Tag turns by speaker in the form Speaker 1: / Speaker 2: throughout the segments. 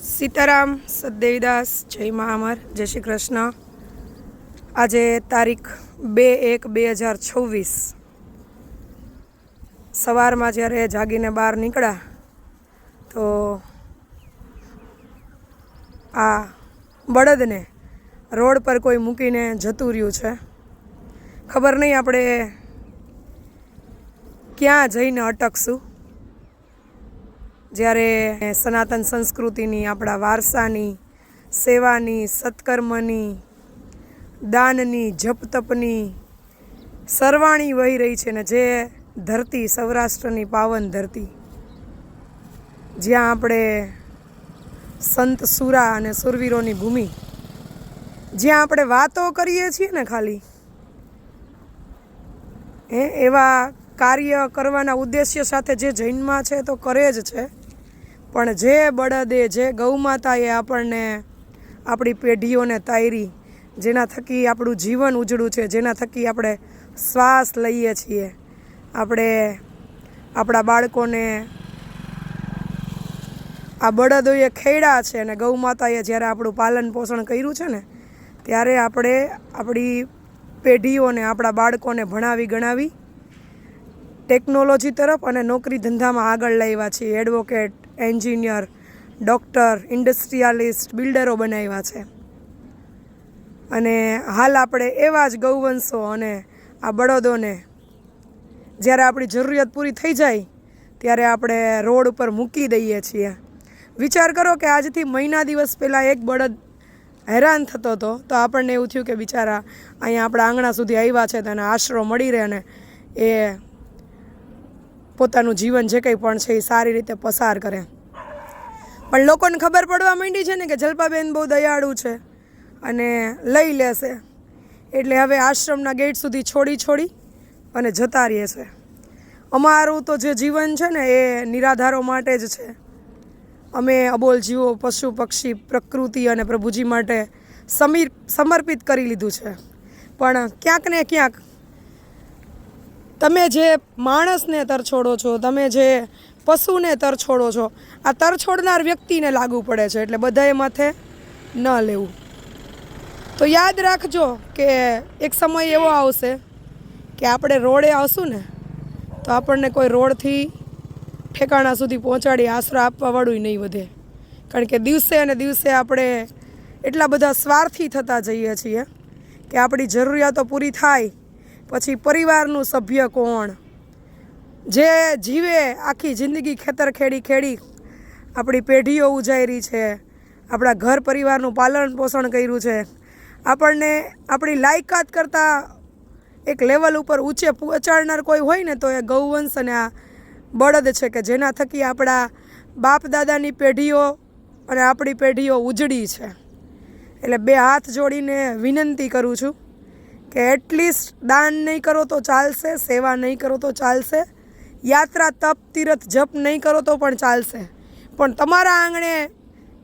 Speaker 1: સીતારામ સદદેવીદાસ જય મહામર, જય શ્રી કૃષ્ણ. આજે તારીખ બે એક બે હજાર છવ્વીસ. સવારમાં જ્યારે જાગીને બહાર નીકળ્યા, તો આ બળદને રોડ પર કોઈ મૂકીને જતું રહ્યું છે. ખબર નહીં આપણે ક્યાં જઈને અટકશું. જ્યારે સનાતન સંસ્કૃતિની, આપણા વારસાની, સેવાની, સત્કર્મની, દાનની, જપતપની સરવાણી વહી રહી છે ને જે ધરતી, સૌરાષ્ટ્રની પાવન ધરતી. જ્યાં આપણે સંત સુરા અને સુરવીરોની ભૂમિ. જ્યાં આપણે વાતો કરીએ છીએ ને ખાલી. એ એવા કાર્ય કરવાના ઉદ્દેશ્ય સાથે જે જૈનમાં છે તો કરે જ છે. પણ જે બળદે, જે ગૌમાતાએ આપણને આપણી પેઢીઓને તાયરી, જેના થકી આપણું જીવન ઉજળું છે, જેના થકી આપણે શ્વાસ લઈએ છીએ. આપણે આપણા બાળકોને આ બળદોએ ખેડા છે અને ગૌમાતાએ જ્યારે આપણું પાલન પોષણ કર્યું છે ને, ત્યારે આપણે આપણી પેઢીઓને, આપણા બાળકોને ભણાવી, ગણાવી ટેકનોલોજી તરફ અને નોકરી ધંધામાં આગળ લાવ્યા છીએ. એડવોકેટ એન્જિનિયર, ડૉક્ટર, ઇન્ડસ્ટ્રીયાલિસ્ટ, બિલ્ડરો બનાવ્યા છે. અને હાલ આપણે એવા જ ગૌવંશો અને આ બળદોને જ્યારે આપણી જરૂરિયાત પૂરી થઈ જાય, ત્યારે આપણે રોડ ઉપર મૂકી દઈએ છીએ. વિચાર કરો કે આજથી મહિના દિવસ પહેલાં એક બળદ હેરાન થતો હતો, તો આપણને એવું થયું કે બિચારા અહીંયા આપણા આંગણા સુધી આવ્યા છે તેને આશરો મળી રહે અને એ પોતાનું જીવન જે કંઈ પણ છે એ સારી રીતે પસાર કરે. પણ લોકોને ખબર પડવા માંડી છે ને કે જલ્પાબેન બહુ દયાળુ છે અને લઈ લેશે. એટલે હવે આશ્રમના ગેટ સુધી છોડી છોડી અને જતા રહે છે. અમારું તો જે જીવન છે ને એ નિરાધારો માટે જ છે. અમે અબોલ જીવો, પશુ, પક્ષી, પ્રકૃતિ અને પ્રભુજી માટે સમીર, સમર્પિત કરી લીધું છે. પણ ક્યાંક ને ક્યાંક તમે જે માણસને તરછોડો છો, તમે જે પશુને તરછોડો છો, આ તરછોડનાર વ્યક્તિને લાગુ પડે છે એટલે બધાએ માથે ન લેવું. તો યાદ રાખજો કે એક સમય એવો આવશે કે આપણે રોડે આવશું ને, તો આપણને કોઈ રોડથી ઠેકાણા સુધી પહોંચાડી આશરો આપવાવાળું નહીં વધે. કારણ કે દિવસે અને દિવસે આપણે એટલા બધા સ્વાર્થી થતા જઈએ છીએ કે આપણી જરૂરિયાતો પૂરી થાય પછી પરિવારનું સભ્ય કોણ? જે જીવે આખી જિંદગી ખેતર ખેડી ખેડી આપણી પેઢીઓ ઉજાયરી છે, આપણા ઘર પરિવારનું પાલન પોષણ કર્યું છે. આપણને આપણી લાયકાત કરતાં એક લેવલ ઉપર ઊંચે પહોંચાડનાર કોઈ હોય ને તો એ ગૌવંશ અને આ બળદ છે કે જેના થકી આપણા બાપ દાદાની પેઢીઓ અને આપણી પેઢીઓ ઉજળી છે. એટલે બે હાથ જોડીને વિનંતી કરું છું કે એટલીસ્ટ દાન નહીં કરો તો ચાલશે, સેવા નહીં કરો તો ચાલશે, યાત્રા, તપ, તીરથ, જપ નહીં કરો તો પણ ચાલશે. પણ તમારા આંગણે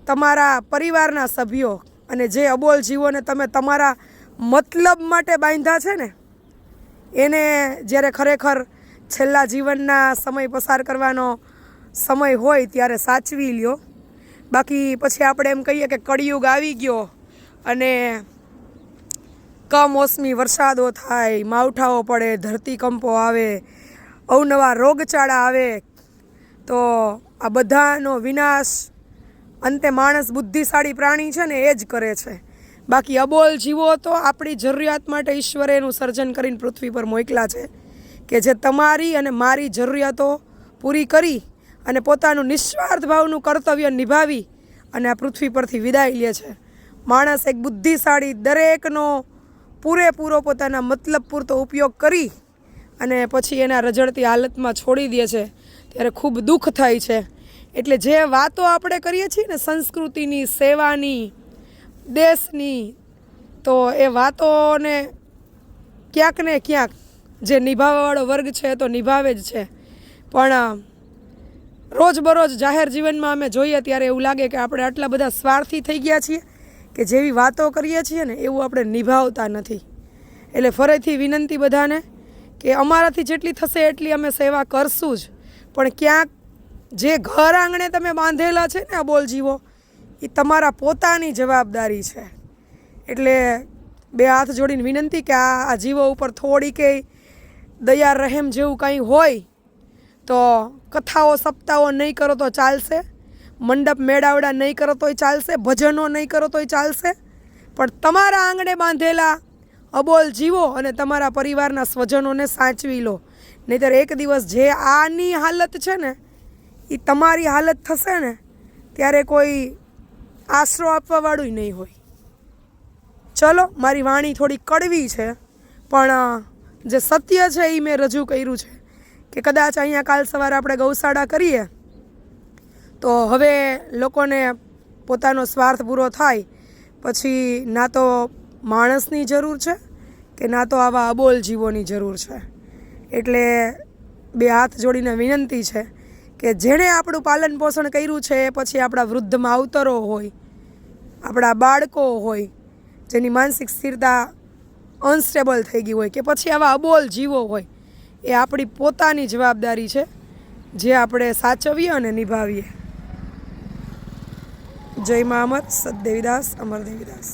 Speaker 1: તમારા પરિવારના સભ્યો અને જે અબોલ જીવોને તમે તમારા મતલબ માટે બાંધ્યા છે ને, એને જ્યારે ખરેખર છેલ્લા જીવનના સમય પસાર કરવાનો સમય હોય ત્યારે સાચવી લ્યો. બાકી પછી આપણે એમ કહીએ કે કળિયુગ આવી ગયો અને કમોસમી વરસાદો થાય, માવઠાઓ પડે, ધરતીકંપો આવે, અવનવા રોગચાળા આવે, તો આ બધાનો વિનાશ અંતે માણસ બુદ્ધિશાળી પ્રાણી છે ને એ જ કરે છે. બાકી અબોલ જીવો તો આપણી જરૂરિયાત માટે ઈશ્વરે એનું સર્જન કરીને પૃથ્વી પર મોકલા છે કે જે તમારી અને મારી જરૂરિયાતો પૂરી કરી અને પોતાનું નિસ્વાર્થ ભાવનું કર્તવ્ય નિભાવી અને આ પૃથ્વી પરથી વિદાય લે છે. માણસ એક બુદ્ધિશાળી દરેકનો પૂરેપૂરો પોતાના મતલબ પૂરતો ઉપયોગ કરી અને પછી એના રજળતી હાલતમાં છોડી દે છે. ત્યારે ખૂબ દુઃખ થાય છે. એટલે જે વાતો આપણે કરીએ છીએ ને સંસ્કૃતિની, સેવાની, દેશની, તો એ વાતોને ક્યાંક ને ક્યાંક જે નિભાવવાવાળો વર્ગ છે તો નિભાવે જ છે. પણ રોજબરોજ જાહેર જીવનમાં અમે જોઈએ ત્યારે એવું લાગે કે આપણે આટલા બધા સ્વાર્થી થઈ ગયા છીએ. કે જેવી વાતો કરીએ છીએ ને, એવું આપણે નિભાવતા નથી. એટલે ફરીથી વિનંતી બધાને કે અમારાથી જેટલી થશે એટલી અમે સેવા કરશું જ. પણ ક્યાંક જે ઘર આંગણે તમે બાંધેલા છે ને બોલ જીવો એ તમારા પોતાની જવાબદારી છે. એટલે બે હાથ જોડીને વિનંતી કે આ જીવો ઉપર થોડી કે દયા, રહેમ જેવું કંઈ હોય, તો કથાઓ, સપ્તાહો નહીં કરો તો ચાલશે. મંડપ મેળાવડા નહીં કરો તોય ચાલશે, ભજનો નહીં કરો તોય ચાલશે. પણ તમારા આંગણે બાંધેલા અબોલ જીવો અને તમારા પરિવારના સ્વજનોને સાચવી લો. નહીંતર એક દિવસ જે આની હાલત છે ને એ તમારી હાલત થશે ને, ત્યારે કોઈ આશરો આપવાવાળું નહીં હોય. ચલો, મારી વાણી થોડી કડવી છે, પણ જે સત્ય છે એ મેં રજૂ કર્યું છે કે કદાચ અહીંયા કાલ સવારે આપણે ગૌશાળા કરીએ તો હવે લોકોને પોતાનો સ્વાર્થ પૂરો થાય, પછી ના તો માણસની જરૂર છે કે ના તો આવા અબોલ જીવોની જરૂર છે. એટલે બે હાથ જોડીને વિનંતી છે કે જેણે આપણું પાલન પોષણ કર્યું છે એ પછી આપણા વૃદ્ધ માવતરો હોય, આપણા બાળકો હોય, જેની માનસિક સ્થિરતા અનસ્ટેબલ થઈ ગઈ હોય, કે પછી આવા અબોલ જીવો હોય, એ આપણી પોતાની જવાબદારી છે, જે આપણે સાચવીએ અને નિભાવીએ. જય મા અમર સદદેવીદાસ અમર દેવીદાસ.